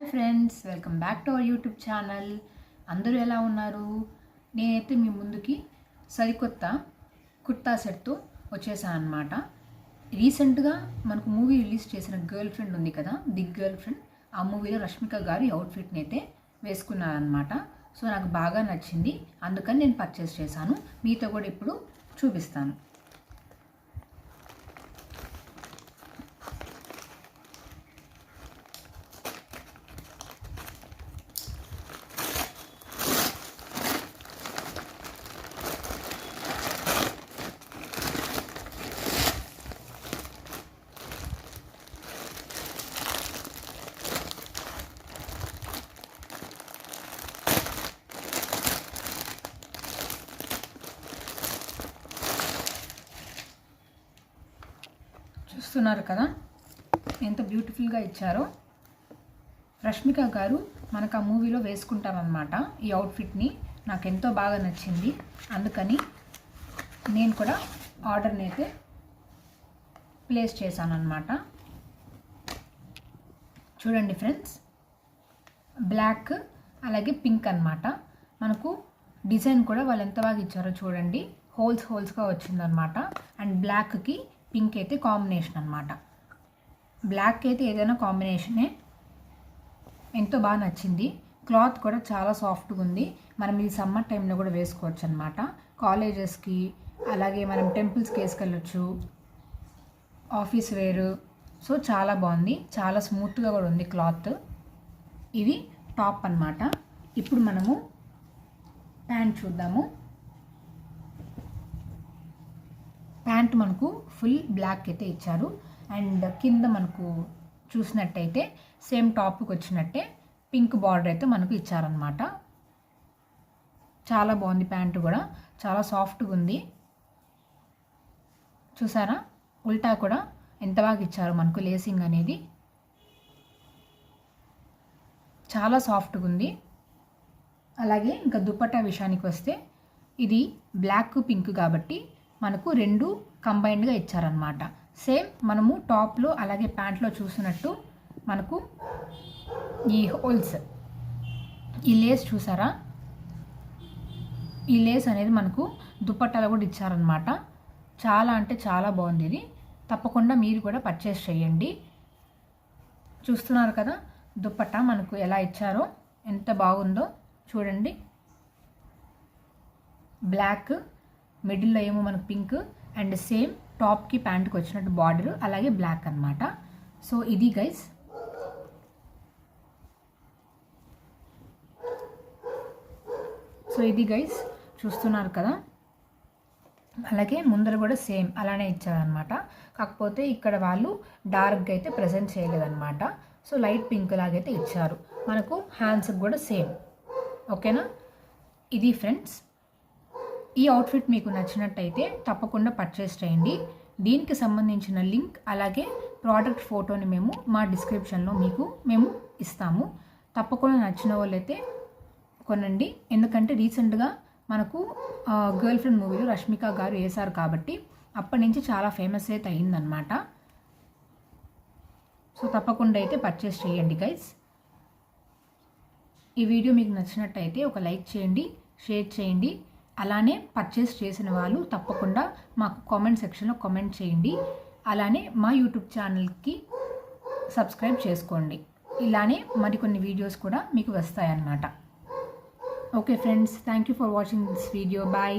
Friends welcome back to our YouTube channel అందరూ ఎలా ఉన్నారు? నేనైతే మీ ముందుకి సరికొత్త కుర్తా సెట్తో వచ్చేసాను అనమాట రీసెంట్గా మనకు మూవీ రిలీజ్ చేసిన గర్ల్ ఫ్రెండ్ ఉంది కదా ది గర్ల్ ఫ్రెండ్ ఆ మూవీలో రష్మిక గారి అవుట్ఫిట్ని అయితే వేసుకున్నారనమాట సో నాకు బాగా నచ్చింది. అందుకని నేను పర్చేస్ చేశాను. మీతో కూడా ఇప్పుడు చూపిస్తాను. చూస్తున్నారు కదా? ఎంత బ్యూటిఫుల్గా ఇచ్చారో. రష్మిక గారు మనకు ఆ మూవీలో వేసుకుంటామన్నమాట ఈ అవుట్ఫిట్ని నాకు ఎంతో బాగా నచ్చింది. అందుకని నేను కూడా ఆర్డర్ని అయితే ప్లేస్ చేశాను అనమాట చూడండి ఫ్రెండ్స్ బ్లాక్ అలాగే పింక్ అనమాట మనకు డిజైన్ కూడా వాళ్ళు ఎంత బాగా ఇచ్చారో చూడండి. హోల్స్ హోల్స్గా వచ్చిందనమాట అండ్ బ్లాక్కి పింక్ అయితే కాంబినేషన్ అనమాట బ్లాక్ అయితే ఏదైనా కాంబినేషనే ఎంతో బాగా నచ్చింది. క్లాత్ కూడా చాలా సాఫ్ట్గా ఉంది. మనం ఇది సమ్మర్ టైంలో కూడా వేసుకోవచ్చు అనమాట కాలేజెస్కి అలాగే మనం టెంపుల్స్కి వేసుకెళ్ళొచ్చు. ఆఫీస్ వేరు. సో చాలా బాగుంది. చాలా స్మూత్గా కూడా ఉంది క్లాత్. ఇది టాప్ అన్నమాట. ఇప్పుడు మనము ప్యాంట్ చూద్దాము. ప్యాంట్ మనకు ఫుల్ బ్లాక్ అయితే ఇచ్చారు. అండ్ కింద మనకు చూసినట్టయితే సేమ్ టాప్కి వచ్చినట్టే పింక్ బార్డర్ అయితే మనకు ఇచ్చారనమాట చాలా బాగుంది ప్యాంటు కూడా. చాలా సాఫ్ట్గా ఉంది. చూసారా? ఉల్టా కూడా ఎంత బాగా ఇచ్చారు మనకు లేసింగ్ అనేది. చాలా సాఫ్ట్గా ఉంది. అలాగే ఇంకా దుప్పట్టా విషయానికి వస్తే ఇది బ్లాక్ పింక్ కాబట్టి మనకు రెండు కంబైన్డ్గా ఇచ్చారనమాట సేమ్ మనము టాప్లో అలాగే ప్యాంట్లో చూసినట్టు మనకు ఈ హోల్స్. ఈ లేస్ చూసారా? ఈ లేస్ అనేది మనకు దుప్పట్టాలు కూడా ఇచ్చారనమాట చాలా అంటే చాలా బాగుంది ఇది. తప్పకుండా మీరు కూడా పర్చేస్ చేయండి. చూస్తున్నారు కదా దుప్పట్టా మనకు ఎలా ఇచ్చారో ఎంత బాగుందో చూడండి. బ్లాక్ మిడిల్లో ఏమో మనకు పింక్ అండ్ సేమ్ టాప్కి ప్యాంట్కి వచ్చినట్టు బార్డర్ అలాగే బ్లాక్ అనమాట సో ఇది గైస్ సో ఇది గైస్ చూస్తున్నారు కదా? అలాగే ముందర కూడా సేమ్ అలానే ఇచ్చారనమాట కాకపోతే ఇక్కడ వాళ్ళు డార్క్గా అయితే ప్రజెంట్ చేయలేదన్నమాట. సో లైట్ పింక్ లాగైతే ఇచ్చారు. మనకు హ్యాండ్స్కి కూడా సేమ్. ఓకేనా? ఇది ఫ్రెండ్స్ ఈ అవుట్ఫిట్ మీకు నచ్చినట్టయితే తప్పకుండా పర్చేస్ చేయండి. దీనికి సంబంధించిన లింక్ అలాగే ప్రోడక్ట్ ఫోటోని మేము మా డిస్క్రిప్షన్లో మీకు మేము ఇస్తాము. తప్పకుండా నచ్చిన వాళ్ళైతే కొనండి. ఎందుకంటే రీసెంట్గా మనకు గర్ల్ ఫ్రెండ్ మూవీలో రష్మిక గారు వేశారు కాబట్టి అప్పటి నుంచి చాలా ఫేమస్ అయితే అయిందనమాట సో తప్పకుండా అయితే పర్చేస్ చేయండి గైస్ ఈ వీడియో మీకు నచ్చినట్టయితే ఒక లైక్ చేయండి షేర్ చేయండి. అలానే పర్చేస్ చేసిన వాళ్ళు తప్పకుండా మాకు కామెంట్ సెక్షన్లో కామెంట్ చేయండి. అలానే మా యూట్యూబ్ ఛానల్కి సబ్స్క్రైబ్ చేసుకోండి. ఇలానే మరికొన్ని వీడియోస్ కూడా మీకు వస్తాయన్నమాట. Okay friends thank you for watching this video bye